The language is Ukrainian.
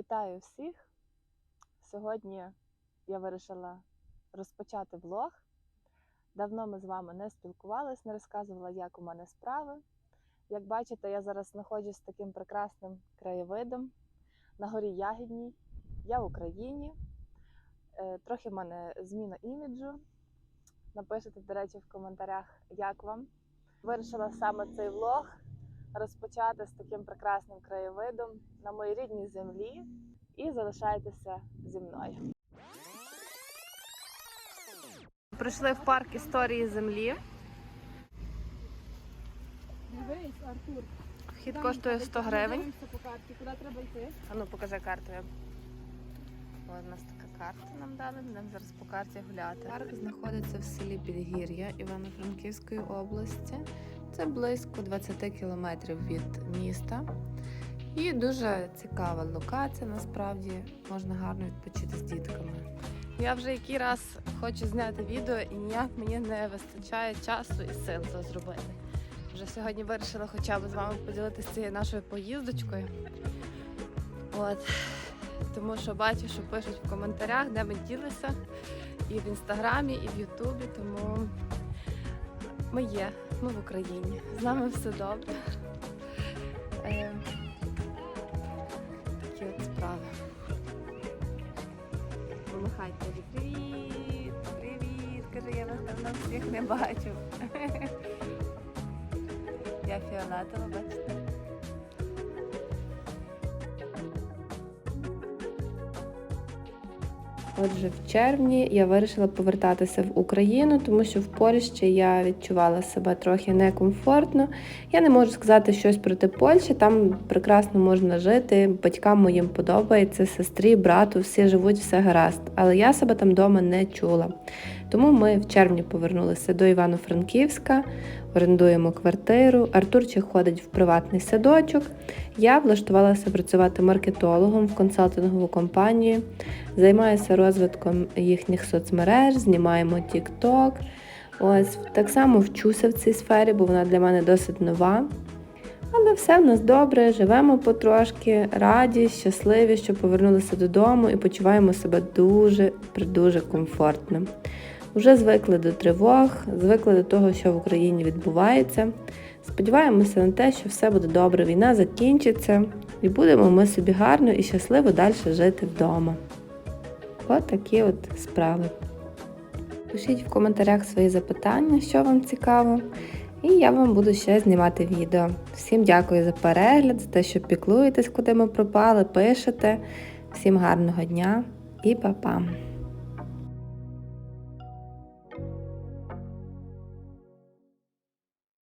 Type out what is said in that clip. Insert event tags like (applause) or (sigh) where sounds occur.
Вітаю всіх! Сьогодні я вирішила розпочати влог. Давно ми з вами не спілкувалися, не розказувала, як у мене справи. Як бачите, я зараз знаходжусь з таким прекрасним краєвидом на горі Ягідній. Я в Україні. Е, Трохи в мене зміна іміджу. Напишіть, до речі, в коментарях, як вам. Вирішила саме цей влог розпочати з таким прекрасним краєвидом на моїй рідній землі і залишайтеся зі мною. Прийшли в парк історії землі. Дивись, Артур. Вхід коштує 100 гривень. Куди треба йти? А ну покажи карту. Ось у нас така карта нам дали. Будемо зараз по карті гуляти. Парк знаходиться в селі Підгір'я Івано-Франківської області. Це близько 20 кілометрів від міста. І дуже цікава локація, насправді можна гарно відпочити з дітками. Я вже який раз хочу зняти відео і ніяк мені не вистачає часу і сил це зробити. Вже сьогодні вирішила хоча б з вами поділитися цією нашою поїздочкою. От. Тому що бачу, що пишуть в коментарях, де ми ділися, і в інстаграмі, і в Ютубі. Тому ми є, ми в Україні. З нами все добре. Е, такі от справи. Помахай привіт, привіт. Каже, я вас давно всіх не бачу. (laughs) Я фіолетова, бачите. Отже, в червні я вирішила повертатися в Україну, тому що в Польщі я відчувала себе трохи некомфортно. Я не можу сказати щось проти Польщі, там прекрасно можна жити, батькам моїм подобається, сестрі, брату, всі живуть, все гаразд. Але я себе там вдома не чула. Тому ми в червні повернулися до Івано-Франківська, орендуємо квартиру. Артурчик ходить в приватний садочок. Я влаштувалася працювати маркетологом в консалтингову компанію. Займаюся розвитком їхніх соцмереж, знімаємо TikTok. Ось так само вчуся в цій сфері, бо вона для мене досить нова. Але все в нас добре, живемо потрошки, раді, щасливі, що повернулися додому і почуваємо себе дуже дуже комфортно. Вже звикли до тривог, звикли до того, що в Україні відбувається. Сподіваємося на те, що все буде добре, війна закінчиться, і будемо ми собі гарно і щасливо далі жити вдома. Такі от справи. Пишіть в коментарях свої запитання, що вам цікаво, і я вам буду ще знімати відео. Всім дякую за перегляд, за те, що піклуєтесь, куди ми пропали, пишете. Всім гарного дня і па-па!